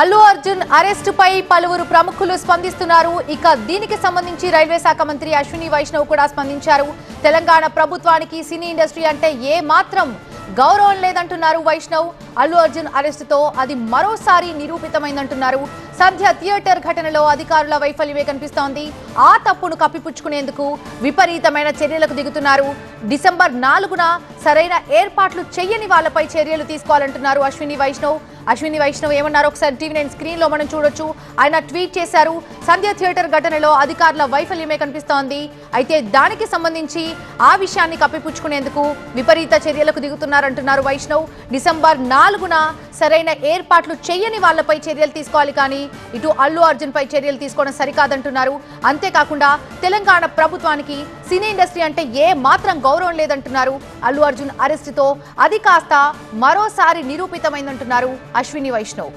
అల్లు అర్జున్ అరెస్టుపై పలువురు ప్రముఖులు స్పందిస్తున్నారు. ఇక దీనికి సంబంధించి రైల్వే శాఖ మంత్రి అశ్విని వైష్ణవ్ కూడా స్పందించారు. తెలంగాణ ప్రభుత్వానికి సినీ ఇండస్ట్రీ అంటే ఏ మాత్రం గౌరవం లేదంటున్నారు వైష్ణవ్. అల్లు అర్జున్ అరెస్టుతో అది మరోసారి నిరూపితమైందంటున్నారు. సంధ్య థియేటర్ ఘటనలో అధికారుల వైఫల్యమే కనిపిస్తోంది. ఆ తప్పును కప్పిపుచ్చుకునేందుకు విపరీతమైన చర్యలకు దిగుతున్నారు. డిసెంబర్ నాలుగున సరైన ఏర్పాట్లు చెయ్యని వాళ్ళపై చర్యలు తీసుకోవాలంటున్నారు అశ్విని వైష్ణవ్. అశ్విని వైష్ణవ్ ఏమన్నారు? ఒకసారి టీవీ నైన్ స్క్రీన్లో మనం చూడొచ్చు. ఆయన ట్వీట్ చేశారు. సంధ్య థియేటర్ ఘటనలో అధికారుల వైఫల్యమే కనిపిస్తోంది. అయితే దానికి సంబంధించి ఆ విషయాన్ని కప్పిపుచ్చుకునేందుకు విపరీత చర్యలకు దిగుతున్నారంటున్నారు వైష్ణవ్. డిసెంబర్ నాలుగున సరైన ఏర్పాట్లు చేయని వాళ్ళపై చర్యలు తీసుకోవాలి కానీ ఇటు అల్లు అర్జున్ పై చర్యలు తీసుకోవడం సరికాదంటున్నారు. అంతేకాకుండా తెలంగాణ ప్రభుత్వానికి సినీ ఇండస్ట్రీ అంటే ఏ మాత్రం గౌరవం లేదంటున్నారు. అల్లు అర్జున్ అరెస్టుతో అది కాస్త మరోసారి నిరూపితమైందంటున్నారు అశ్విని వైష్ణవ్.